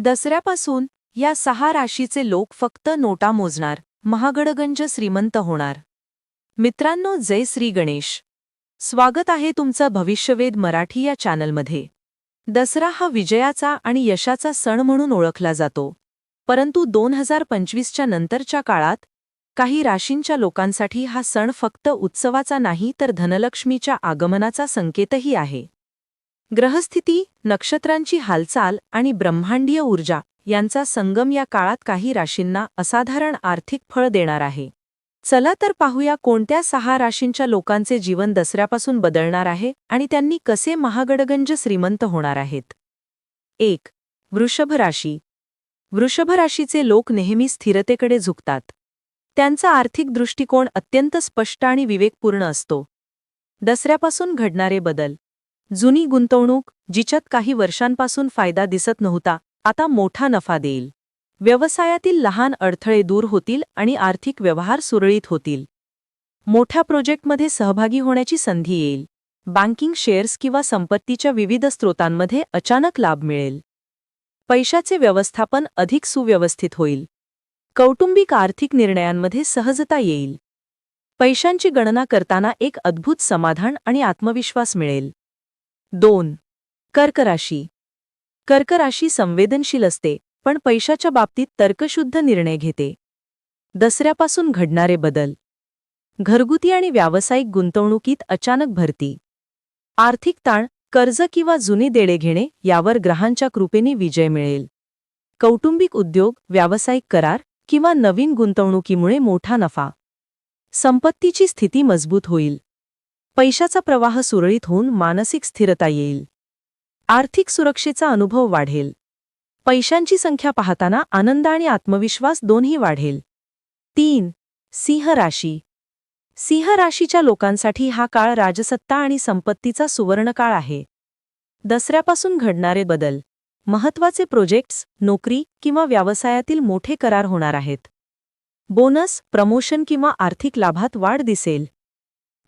दसऱ्यापासून या सहा राशीचे लोक फक्त नोटा मोजणार महागडगंज श्रीमंत होणार. मित्रांनो जय श्री गणेश. स्वागत आहे तुमचं भविष्यवेध मराठी या चॅनलमध्ये. दसरा हा विजयाचा आणि यशाचा सण म्हणून ओळखला जातो. परंतु दोन हजार पंचवीसच्या नंतरच्या काळात काही राशींच्या लोकांसाठी हा सण फक्त उत्सवाचा नाही तर धनलक्ष्मीच्या आगमनाचा संकेतही आहे. ग्रहस्थिती नक्षत्रांची हालचाल आणि ब्रह्मांडीय ऊर्जा यांचा संगम या काळात काही राशींना असाधारण आर्थिक फळ देणार आहे. चला तर पाहूया कोणत्या सहा राशींच्या लोकांचे जीवन दसऱ्यापासून बदलणार आहे आणि त्यांनी कसे महागडगंज श्रीमंत होणार आहेत. एक वृषभ राशी. वृषभ राशीचे लोक नेहमी स्थिरतेकडे झुकतात. त्यांचा आर्थिक दृष्टिकोन अत्यंत स्पष्ट आणि विवेकपूर्ण असतो. दसऱ्यापासून घडणारे बदल. जुनी गुंतवणूक जिच्यात काही वर्षांपासून फायदा दिसत नव्हता आता मोठा नफा देईल. व्यवसायातील लहान अडथळे दूर होतील आणि आर्थिक व्यवहार सुरळीत होतील. मोठ्या प्रोजेक्टमध्ये सहभागी होण्याची संधी येईल. बँकिंग शेअर्स किंवा संपत्तीच्या विविध स्रोतांमध्ये अचानक लाभ मिळेल. पैशाचे व्यवस्थापन अधिक सुव्यवस्थित होईल. कौटुंबिक आर्थिक निर्णयांमध्ये सहजता येईल. पैशांची गणना करताना एक अद्भुत समाधान आणि आत्मविश्वास मिळेल. दोन. कर्क राशी कर्क राशी संवेदनशील असते पण पैशाच्या बाबतीत तर्कशुद्ध निर्णय घेते. दसऱ्यापासून घडणारे बदल. घरगुती आणि व्यावसायिक गुंतवणुकीत अचानक भरती. आर्थिक ताण कर्ज किंवा जुने देणे घेणे यावर ग्रहांच्या कृपेने विजय मिळेल. कौटुंबिक उद्योग व्यावसायिक करार किंवा नवीन गुंतवणुकीमुळे मोठा नफा. संपत्तीची स्थिती मजबूत होईल. पैशाचा प्रवाह सुरळीत होऊन मानसिक स्थिरता येईल. आर्थिक सुरक्षेचा अनुभव वाढेल. पैशांची संख्या पाहताना आनंद आणि आत्मविश्वास दोन्ही वाढेल. तीन. सिंह राशी. सिंह राशीच्या लोकांसाठी हा काळ राजसत्ता आणि संपत्तीचा सुवर्णकाळ आहे. दसऱ्यापासून घडणारे बदल महत्त्वाचे प्रोजेक्ट्स नोकरी किंवा व्यवसायातील मोठे करार होणार आहेत. बोनस प्रमोशन किंवा आर्थिक लाभात वाढ दिसेल.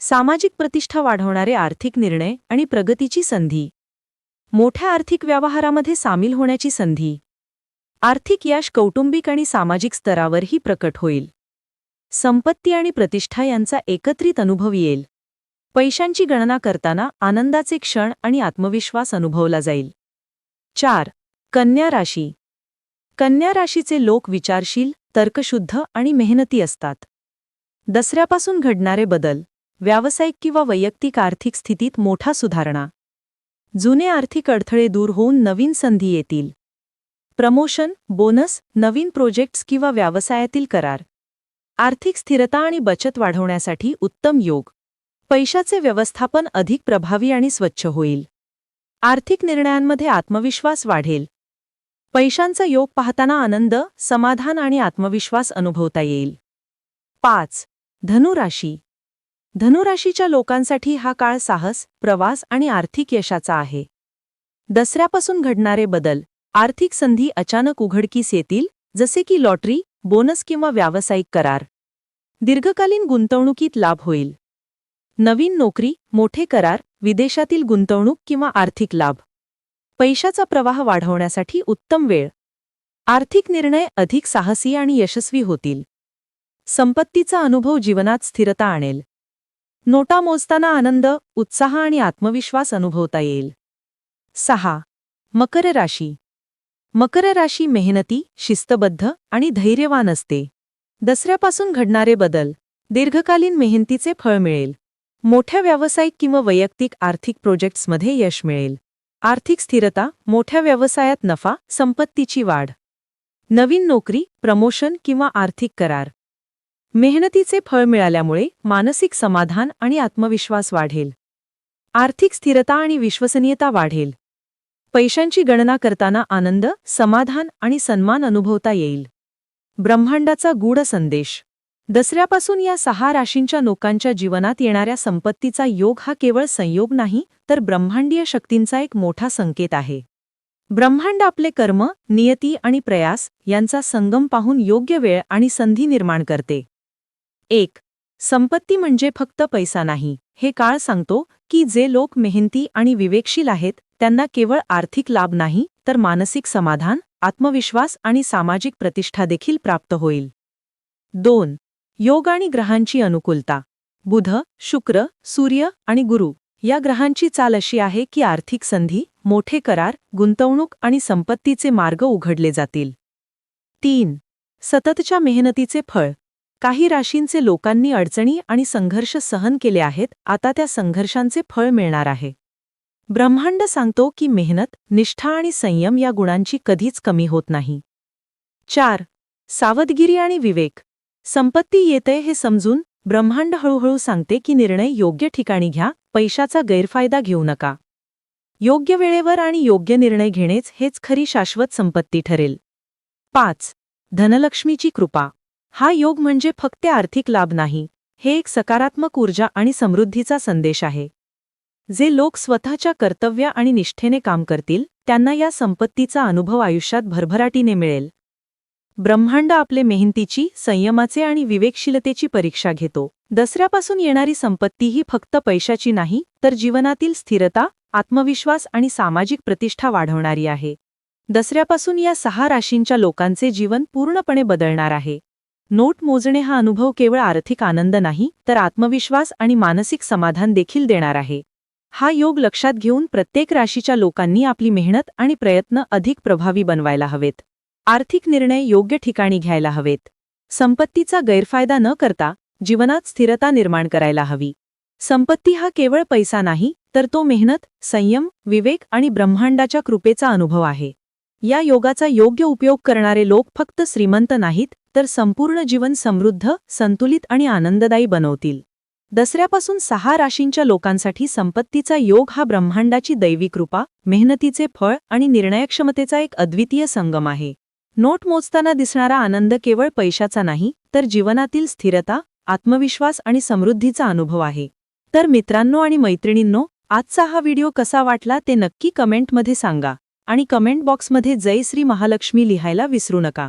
सामाजिक प्रतिष्ठा वाढवणारे आर्थिक निर्णय आणि प्रगतीची संधी. मोठ्या आर्थिक व्यवहारामध्ये सामील होण्याची संधी. आर्थिक यश कौटुंबिक आणि सामाजिक स्तरावरही प्रकट होईल. संपत्ती आणि प्रतिष्ठा यांचा एकत्रित अनुभव येईल. पैशांची गणना करताना आनंदाचे क्षण आणि आत्मविश्वास अनुभवला जाईल. चार. कन्या राशी. कन्या राशीचे लोक विचारशील तर्कशुद्ध आणि मेहनती असतात. दसऱ्यापासून घडणारे बदल. व्यावसायिक किंवा वैयक्तिक आर्थिक स्थितीत मोठा सुधारणा. जुने आर्थिक अडथळे दूर होऊन नवीन संधी येतील. प्रमोशन बोनस नवीन प्रोजेक्ट्स किंवा व्यवसायातील करार. आर्थिक स्थिरता आणि बचत वाढवण्यासाठी उत्तम योग. पैशाचे व्यवस्थापन अधिक प्रभावी आणि स्वच्छ होईल. आर्थिक निर्णयांमध्ये आत्मविश्वास वाढेल. पैशांचा योग पाहताना आनंद समाधान आणि आत्मविश्वास अनुभवता येईल. पाच. धनुराशी. धनुराशीच्या लोकांसाठी हा काळ साहस प्रवास आणि आर्थिक यशाचा आहे. दसऱ्यापासून घडणारे बदल आर्थिक संधी अचानक उघडकीस येतील जसे की लॉटरी बोनस किंवा व्यावसायिक करार. दीर्घकालीन गुंतवणुकीत लाभ होईल. नवीन नोकरी मोठे करार विदेशातील गुंतवणूक किंवा आर्थिक लाभ. पैशाचा प्रवाह वाढवण्यासाठी उत्तम वेळ. आर्थिक निर्णय अधिक साहसी आणि यशस्वी होतील. संपत्तीचा अनुभव जीवनात स्थिरता आणेल. नोटा मोजताना आनंद उत्साह आणि आत्मविश्वास अनुभवता येईल. सहा. मकर राशी. मकर राशी मेहनती शिस्तबद्ध आणि धैर्यवान असते. दसऱ्यापासून घडणारे बदल दीर्घकालीन मेहनतीचे फळ मिळेल. मोठ्या व्यावसायिक किंवा वैयक्तिक आर्थिक प्रोजेक्ट्समध्ये यश मिळेल. आर्थिक स्थिरता मोठ्या व्यवसायात नफा संपत्तीची वाढ. नवीन नोकरी प्रमोशन किंवा आर्थिक करार. मेहनतीचे फळ मिळाल्यामुळे मानसिक समाधान आणि आत्मविश्वास वाढेल. आर्थिक स्थिरता आणि विश्वसनीयता वाढेल. पैशांची गणना करताना आनंद समाधान आणि सन्मान अनुभवता येईल. ब्रह्मांडाचा गूढ संदेश. दसऱ्यापासून या सहा राशींच्या लोकांच्या जीवनात येणाऱ्या संपत्तीचा योग हा केवळ संयोग नाही तर ब्रह्मांडीय शक्तींचा एक मोठा संकेत आहे. ब्रह्मांड आपले कर्म नियती आणि प्रयास यांचा संगम पाहून योग्य वेळ आणि संधी निर्माण करते. एक संपत्ती म्हणजे फक्त पैसा नाही. हे काळ सांगतो की जे लोक मेहनती आणि विवेकशील आहेत त्यांना केवळ आर्थिक लाभ नाही तर मानसिक समाधान आत्मविश्वास आणि सामाजिक प्रतिष्ठा देखील प्राप्त होईल. दोन योग आणि ग्रहांची अनुकूलता. बुध शुक्र सूर्य आणि गुरु या ग्रहांची चाल अशी आहे की आर्थिक संधी मोठे करार गुंतवणूक आणि संपत्तीचे मार्ग उघडले जातील. तीन सततच्या मेहनतीचे फळ. काही राशींचे लोकांनी अडचणी आणि संघर्ष सहन केले आहेत आता त्या संघर्षांचे फळ मिळणार आहे. ब्रह्मांड सांगतो की मेहनत निष्ठा आणि संयम या गुणांची कधीच कमी होत नाही. चार. सावधगिरी आणि विवेक. संपत्ती येते हे समजून ब्रह्मांड हळूहळू सांगते की निर्णय योग्य ठिकाणी घ्या पैशाचा गैरफायदा घेऊ नका. योग्य वेळेवर आणि योग्य निर्णय घेणेच हेच खरी शाश्वत संपत्ती ठरेल. पाच. धनलक्ष्मीची कृपा. हा योग म्हणजे फक्त आर्थिक लाभ नाही हे एक सकारात्मक ऊर्जा आणि समृद्धीचा संदेश आहे. जे लोक स्वतःच्या कर्तव्य आणि निष्ठेने काम करतील त्यांना या संपत्तीचा अनुभव आयुष्यात भरभराटीने मिळेल. ब्रह्मांड आपले मेहनतीची संयमाचे आणि विवेकशीलतेची परीक्षा घेतो. दसऱ्यापासून येणारी संपत्ती ही फक्त पैशाची नाही तर जीवनातील स्थिरता आत्मविश्वास आणि सामाजिक प्रतिष्ठा वाढवणारी आहे. दसऱ्यापासून या सहा राशींच्या लोकांचे जीवन पूर्णपणे बदलणार आहे. नोट मोजणे हा अनुभव केवळ आर्थिक आनंद नाही तर आत्मविश्वास आणि मानसिक समाधान देखील देणार आहे. हा योग लक्षात घेऊन प्रत्येक राशीच्या लोकांनी आपली मेहनत आणि प्रयत्न अधिक प्रभावी बनवायला हवेत. आर्थिक निर्णय योग्य ठिकाणी घ्यायला हवेत. संपत्तीचा गैरफायदा न करता जीवनात स्थिरता निर्माण करायला हवी. संपत्ती हा केवळ पैसा नाही तर तो मेहनत संयम विवेक आणि ब्रह्मांडाच्या कृपेचा अनुभव आहे. या योगाचा योग्य उपयोग करणारे लोक फक्त श्रीमंत नाहीत तर संपूर्ण जीवन समृद्ध संतुलित आणि आनंददायी बनवतील. दसऱ्यापासून सहा राशींच्या लोकांसाठी संपत्तीचा योग हा ब्रह्मांडाची दैवी कृपा मेहनतीचे फळ आणि निर्णयक्षमतेचा एक अद्वितीय संगम आहे. नोट मोजताना दिसणारा आनंद केवळ पैशाचा नाही तर जीवनातील स्थिरता आत्मविश्वास आणि समृद्धीचा अनुभव आहे. तर मित्रांनो आणि मैत्रिणींनो आजचा हा व्हिडिओ कसा वाटला ते नक्की कमेंटमध्ये सांगा आणि कमेंट बॉक्समध्ये जय श्री महालक्ष्मी लिहायला विसरू नका.